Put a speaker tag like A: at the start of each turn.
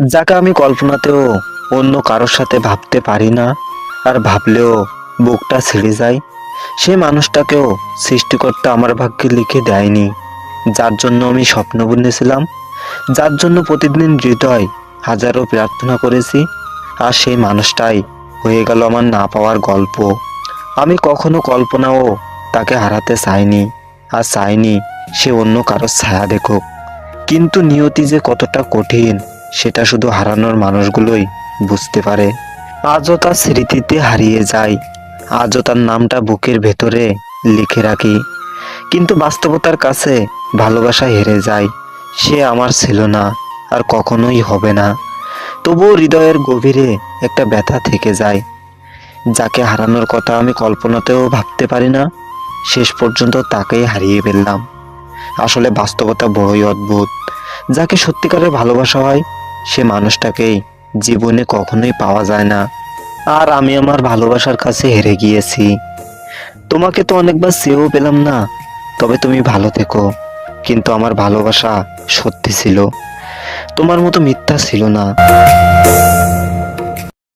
A: যাকে আমি কল্পনাতেও অন্য কারোর সাথে ভাবতে পারি না আর ভাবলেও বুকটা ছিঁড়ে যায়, সে মানুষটাকেও সৃষ্টিকর্তা আমার ভাগ্যে লিখে দেয়নি। যার জন্য আমি স্বপ্ন বুনেছিলাম, যার জন্য প্রতিদিন হৃদয় হাজারো প্রার্থনা করেছি, আর সেই মানুষটাই হয়ে গেল আমার না পাওয়ার গল্প। আমি কখনো কল্পনাও তাকে হারাতে চাইনি, আর চাইনি সে অন্য কারোর ছায়া দেখুক। কিন্তু নিয়তি যে কতটা কঠিন সেটা শুধু হারানোর মানুষগুলোই বুঝতে পারে। আজও তার স্মৃতিতে হারিয়ে যায়। আজও তার নামটা বুকের ভেতরে লিখে রাখি। কিন্তু বাস্তবতার কাছে ভালোবাসা হেরে যায়। সে আমার ছিল না, আর কখনোই হবে না। তবুও হৃদয়ের গভীরে একটা ব্যথা থেকে যায়। যাকে হারানোর কথা আমি কল্পনাতেও ভাবতে পারি না, শেষ পর্যন্ত তাকেই হারিয়ে ফেললাম। আসলে বাস্তবতা বড়ই অদ্ভুত। যাকে সত্যিকারের ভালোবাসা হয় সে মানুষটাকেই জীবনে কখনোই পাওয়া যায় না। আর আমি আমার ভালোবাসার কাছে হেরে গিয়েছি। তোমাকে তো অনেকবার চেয়েও পেলাম না। তবে তুমি ভালো থেকো। কিন্তু আমার ভালোবাসা সত্যি ছিল। তোমার মতো মিথ্যা ছিল না।